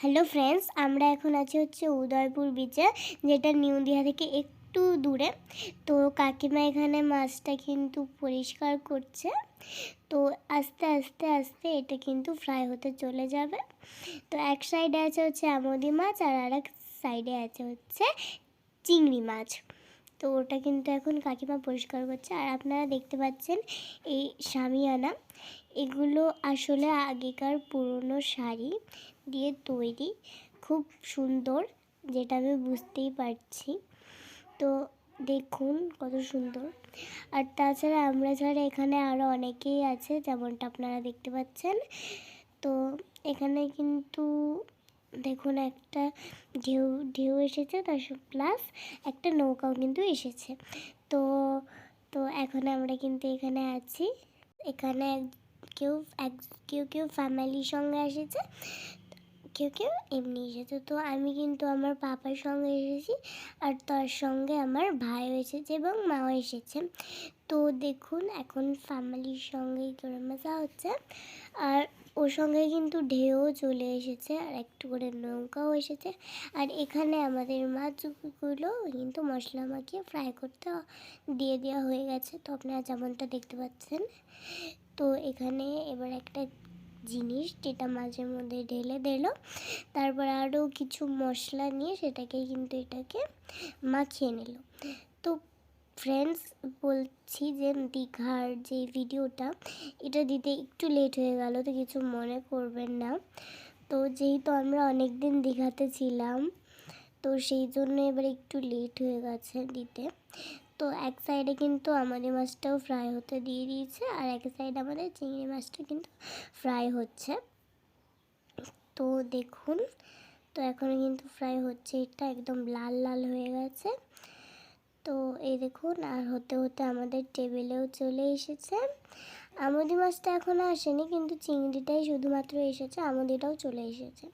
Hello friends, আমরা এখন আছি হচ্ছে উদয়পুর বিচে যেটা নিউ দীঘা থেকে একটু দূরে। তো কাকিমা এখানে মাছটা কিন্তু পরিষ্কার করছে। তো আস্তে আস্তে আস্তে এটা কিন্তু ফ্রাই হতে চলে যাবে। তো এক সাইডে আছে হচ্ছে আমদি মাছ আর আরেক সাইডে আছে হচ্ছে চিংড়ি মাছ। তো ওটা কিন্তু এখন কাকিমা পরিষ্কার করছে। আর আপনারা দেখতে পাচ্ছেন এই শামিয়ানা এগুলো আসলে আগেকার পুরনো শাড়ি। দিয়ে তৈরি। খুব সুন্দর, যেটা আমি বুঝতেই পারছি। তো দেখুন কত সুন্দর। আর তাছাড়া আমরা ছাড়া এখানে আরও অনেকেই আছে, যেমনটা আপনারা দেখতে পাচ্ছেন। তো এখানে কিন্তু দেখুন একটা ঢেউ ঢেউ এসেছে, তার প্লাস একটা নৌকাও কিন্তু এসেছে। তো তো এখন আমরা কিন্তু এখানে আছি। এখানে কেউ, এক, কেউ কেউ ফ্যামিলির সঙ্গে এসেছে। কেউ কেউ, এমনি এসেছে তো আমি কিন্তু আমার পাপার সঙ্গে এসেছি আর তার সঙ্গে আমার ভাইও এসেছে এবং মাও এসেছে। তো দেখুন, এখন ফ্যামিলির সঙ্গেই তোরা মজা হচ্ছে। আর ওর সঙ্গে কিন্তু ঢেউ চলে এসেছে আর একটু করে নৌকাও এসেছে। আর এখানে আমাদের মাছগুলো কিন্তু মশলা মাখিয়ে ফ্রাই করতে দিয়ে দেওয়া হয়ে গেছে। তো আপনারা যেমনটা দেখতে পাচ্ছেন, তো এখানে এবার একটা জিনিস যেটা মাঝের মধ্যে ঢেলে দিল। তারপর আরও কিছু মশলা নিয়ে সেটাকে কিন্তু এটাকে মাখিয়ে নিল। তো ফ্রেন্ডস বলছি যে দীঘার যে ভিডিওটা, এটা দিতে একটু লেট হয়ে গেল, তো কিছু মনে করবেন না। তো যেহেতু আমরা অনেক দিন দীঘাতে ছিলাম, তো সেই জন্য এবার একটু লেট হয়ে গেছে দিতে। তো এক সাইডে কিন্তু আমাদের মাছটাও ফ্রাই হতে দিয়ে দিয়েছে, আর এক সাইডে আমাদের চিংড়ি মাছটা কিন্তু ফ্রাই হচ্ছে। তো দেখুন, তো এখন কিন্তু ফ্রাই হচ্ছে, এটা একদম লাল লাল হয়ে গেছে। তো এই দেখুন, আর হতে হতে আমাদের টেবিলেও চলে এসেছে। আমদি মাছটা এখনও আসেনি, কিন্তু চিংড়িটাই শুধুমাত্র এসেছে, আমদিটাও চলে এসেছে।